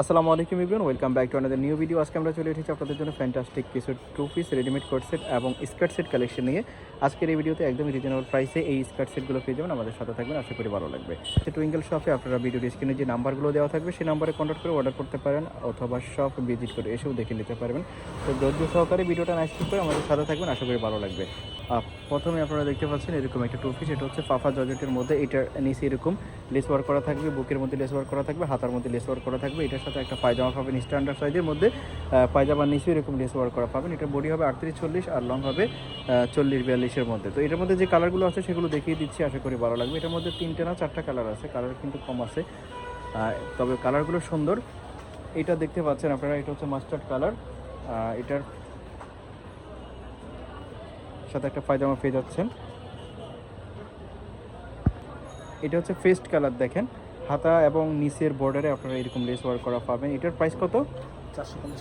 আসসালামু আলাইকুম Ibran welcome back to another new video আজকে আমরা চলে এসেছি আপনাদের জন্য ফ্যান্টাস্টিক কিছু two piece readymade coat set এবং স্কার্ট সেট কালেকশন নিয়ে। আজকের এই ভিডিওতে একদম রিজনেবল প্রাইসে এই স্কার্ট সেটগুলো পেয়ে যাবেন। আমাদের সাথে থাকবেন, আশা করি ভালো লাগবে। টুইঙ্গেল শপে আপনারা ভিডিও স্ক্রিনে যে নাম্বারগুলো দেওয়া থাকবে, সেই নাম্বারে কন্ট্যাক্ট করে অর্ডার করতে পারেন অথবা শপ ভিজিট করে এসেও দেখে নিতে পারবেন। তো ধৈর্য সহকারে ভিডিওটা নাইস করে আমাদের সাথে থাকবেন, আশা করি ভালো লাগবে। প্রথমে আপনারা দেখতে পাচ্ছেন এরকম একটা টুপি, সেটা হচ্ছে ফাফা জর্জেটের মধ্যে। এটার নিচে এরকম লেস ওয়ার্ক করা থাকবে, বুকের মধ্যে লেস ওয়ার্ক করা থাকবে, হাতার মধ্যে লেস ওয়ার্ক করা থাকবে। এটার সাথে একটা পায়জামা পাবেন স্ট্যান্ডার্ড সাইজের মধ্যে। পায়জামার নিচে এরকম লেস ওয়ার্ক করা পাবেন। এটা বডি হবে আটত্রিশ, চল্লিশ আর লং হবে চল্লিশ, বিয়াল্লিশের মধ্যে। তো এটার মধ্যে যে কালারগুলো আছে সেগুলো দেখিয়ে দিচ্ছি, আশা করি ভালো লাগবে। এটার মধ্যে তিনটে না চারটা কালার আছে কালার কিন্তু কম আছে। তবে কালারগুলো সুন্দর। এটা দেখতে পাচ্ছেন আপনারা, এটা হচ্ছে মাস্টার্ড কালার এটার সাথে একটা পায়জামা পেয়ে যাচ্ছেন। এটা হচ্ছে ফেস্ট কালার দেখেন। হাতা এবং নিচের বর্ডারে আপনারা এরকম লেস ওয়ার্ক করা পাবেন। এটার প্রাইস কত?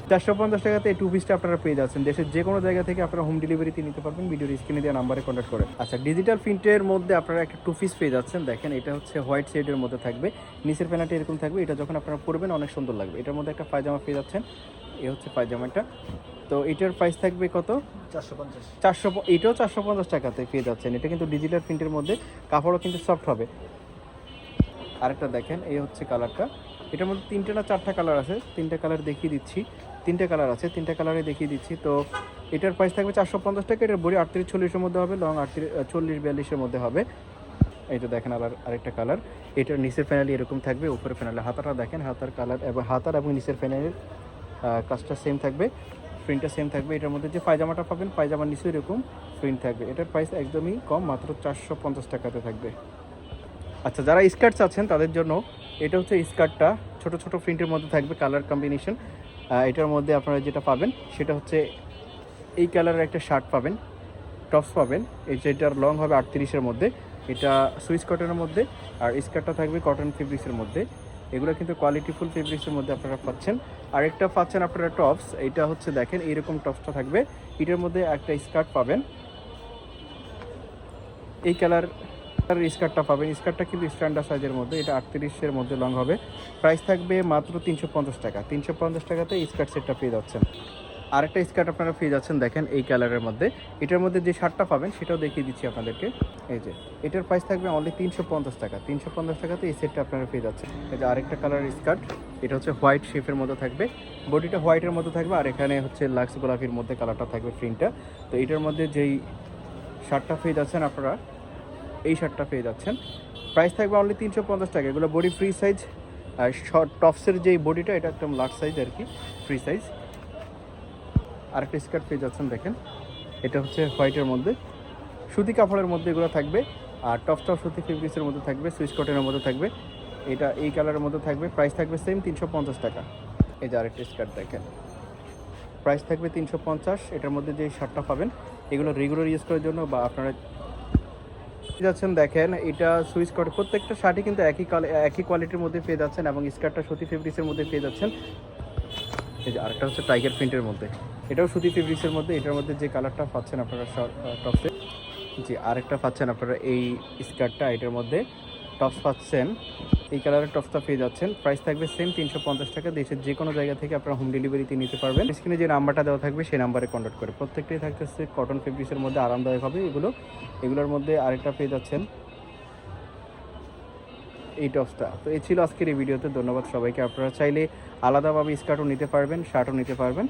চারশো পঞ্চাশ। টাকাতে এই টু পিসটা আপনারা পেয়ে যাচ্ছেন। দেশের যে কোনো জায়গা থেকে আপনারা হোম ডেলিভারিতে নিতে পারবেন। ভিডিওর স্ক্রিনে দেওয়া নাম্বারে কন্ট্যাক্ট করে। আচ্ছা ডিজিটাল প্রিন্টের মধ্যে আপনারা একটা টু পিস পেয়ে যাচ্ছেন। দেখেন এটা হচ্ছে হোয়াইট শেডের মধ্যে থাকবে। নিচের প্যানাটি এরকম থাকবে। এটা যখন আপনারা পরবেন অনেক সুন্দর লাগবে। এটার মধ্যে একটা পায়জামা পেয়ে যাচ্ছেন। এ হচ্ছে পায়জামাটা তো এটার প্রাইস থাকবে কত? চারশো পঞ্চাশ। চারশো এটাও চারশো পঞ্চাশ টাকাতে পেয়ে যাচ্ছেন। এটা কিন্তু ডিজিটাল প্রিন্টের মধ্যে কাপড়ও কিন্তু সফট হবে। আরেকটা দেখেন এই হচ্ছে কালারটা এটার মধ্যে তিনটে না চারটা কালার আছে? তিনটা কালার দেখিয়ে দিচ্ছি। তিনটে কালার আছে তিনটা কালারে দেখিয়ে দিচ্ছি। তো এটার প্রাইস থাকবে চারশো পঞ্চাশ টাকা। এটার বড়ি আটত্রিশ চল্লিশের মধ্যে হবে লং আটত্রিশ চল্লিশ বিয়াল্লিশের মধ্যে হবে। এটা দেখেন আবার আরেকটা কালার এটার নিচের ফ্যানালি এরকম থাকবে উপরে ফ্যানালি হাতাটা দেখেন হাতার কালার এবং হাতার এবং নিচের ফ্যানালির কাজটা সেম থাকবে প্রিন্টটা সেম থাকবে। এটার মধ্যে যে পায়জামাটা পাবেন, পায়জামার নিচেও এরকম প্রিন্ট থাকবে। এটার প্রাইস একদমই কম, মাত্র চারশো পঞ্চাশ টাকাতে থাকবে। আচ্ছা যারা স্কার্টস আছেন, তাদের জন্য এটা হচ্ছে স্কার্টটা ছোট ছোট প্রিন্টের মধ্যে থাকবে কালার কম্বিনেশন এটার মধ্যে আপনারা যেটা পাবেন, সেটা হচ্ছে এই কালারের একটা শার্ট পাবেন টপস পাবেন। এই যেটার লং হবে আটত্রিশের মধ্যে। এটা সুইচ কটনের মধ্যে, আর স্কার্টটা থাকবে কটন ফেব্রিক্সের মধ্যে। এগুলো কিন্তু কোয়ালিটিফুল ফেব্রিক্সের মধ্যে আপনারা পাচ্ছেন। আরেকটা পাচ্ছেন আপনারা টপস এটা হচ্ছে দেখেন এইরকম টপসটা থাকবে। এটার মধ্যে একটা স্কার্ট পাবেন। এই কালার স্কার্টটা পাবেন। স্কার্টটা কিন্তু স্ট্যান্ডার্ড সাইজের মধ্যে, এটা আটত্রিশের মধ্যে লং হবে। প্রাইস থাকবে মাত্র তিনশো পঞ্চাশ টাকা। তিনশো পঞ্চাশ টাকাতে স্কার্ট সেটটা পেয়ে যাচ্ছেন। আরেকটা স্কার্ট আপনারা পেয়ে যাচ্ছেন, দেখেন এই কালারের মধ্যে। এটার মধ্যে যে শার্টটা পাবেন, সেটাও দেখিয়ে দিচ্ছি আপনাদেরকে। এই যে, এটার প্রাইস থাকবে অনলি তিনশো পঞ্চাশ টাকা। তিনশো পঞ্চাশ টাকাতে এই সেটটা আপনারা পেয়ে যাচ্ছেন। এই যে আরেকটা কালারের স্কার্ট, এটা হচ্ছে হোয়াইট শেপের মধ্যে থাকবে। বডিটা হোয়াইটের মধ্যে থাকবে, আর এখানে হচ্ছে লাক্স গোলাপির মধ্যে কালারটা থাকবে প্রিন্টটা। তো এটার মধ্যে যেই শার্টটা পেয়ে যাচ্ছেন আপনারা, এই শার্টটা পেয়ে যাচ্ছেন। প্রাইস থাকবে অনলি তিনশো পঞ্চাশ টাকা। এগুলো বডি ফ্রি সাইজ আর শর্ট টপসের যেই বডিটা, এটা একদম লার্জ সাইজ আর কি ফ্রি সাইজ আরেকটা স্কার্ট পেয়ে যাচ্ছেন, দেখেন। এটা হচ্ছে হোয়াইটের মধ্যে। সুতি কাপড়ের মধ্যে এগুলো থাকবে, আর টপসটাও সুতি ফেব্রিক্সের মধ্যে থাকবে, সুইচ কটনের মধ্যে থাকবে। এটা এই কালারের মধ্যে থাকবে প্রাইস থাকবে সেম তিনশো পঞ্চাশ টাকা। এই যে আরেকটা স্কার্ট দেখেন। প্রাইস থাকবে তিনশো পঞ্চাশ, এটার মধ্যে যে শার্টটা পাবেন, এগুলো রেগুলার ইউজ করার জন্য বা আপনারা যাচ্ছেন, দেখেন, এটা সুইচ কট প্রত্যেকটা শার্টই কিন্তু একই একই কোয়ালিটির মধ্যে পেয়ে যাচ্ছেন এবং স্কার্টটা সুতি ফেব্রিক্সের মধ্যে পেয়ে যাচ্ছেন। এই যে আরেকটা হচ্ছে টাইগার প্রিন্টের মধ্যে। এটাও সুতি ফেব্রিক্সের মধ্যে, এটার মধ্যে যে কালারটা পাচ্ছেন আপনারা টপসে জি, আরেকটা পাচ্ছেন আপনারা এই স্কার্টটা এটার মধ্যে টপস পাচ্ছেন। এই কালারের টপসটা পেয়ে যাচ্ছেন। প্রাইস থাকবে সেম তিনশো পঞ্চাশ টাকা, দেশের যে কোনো জায়গা থেকে আপনারা হোম ডেলিভারিতে নিতে পারবেন। স্ক্রিনে যে নাম্বারটা দেওয়া থাকবে, সেই নাম্বারে কন্ট্যাক্ট করে। প্রত্যেকটাই থাকতেছে কটন ফেব্রিক্সের মধ্যে, আরামদায়ক হবে এগুলো। এগুলোর মধ্যে আরেকটা পেয়ে যাচ্ছেন এই টপসটা তো এই ছিল আজকের এই ভিডিওতে, ধন্যবাদ সবাইকে। আপনারা চাইলে আলাদাভাবে স্কার্টও নিতে পারবেন শার্টও নিতে পারবেন।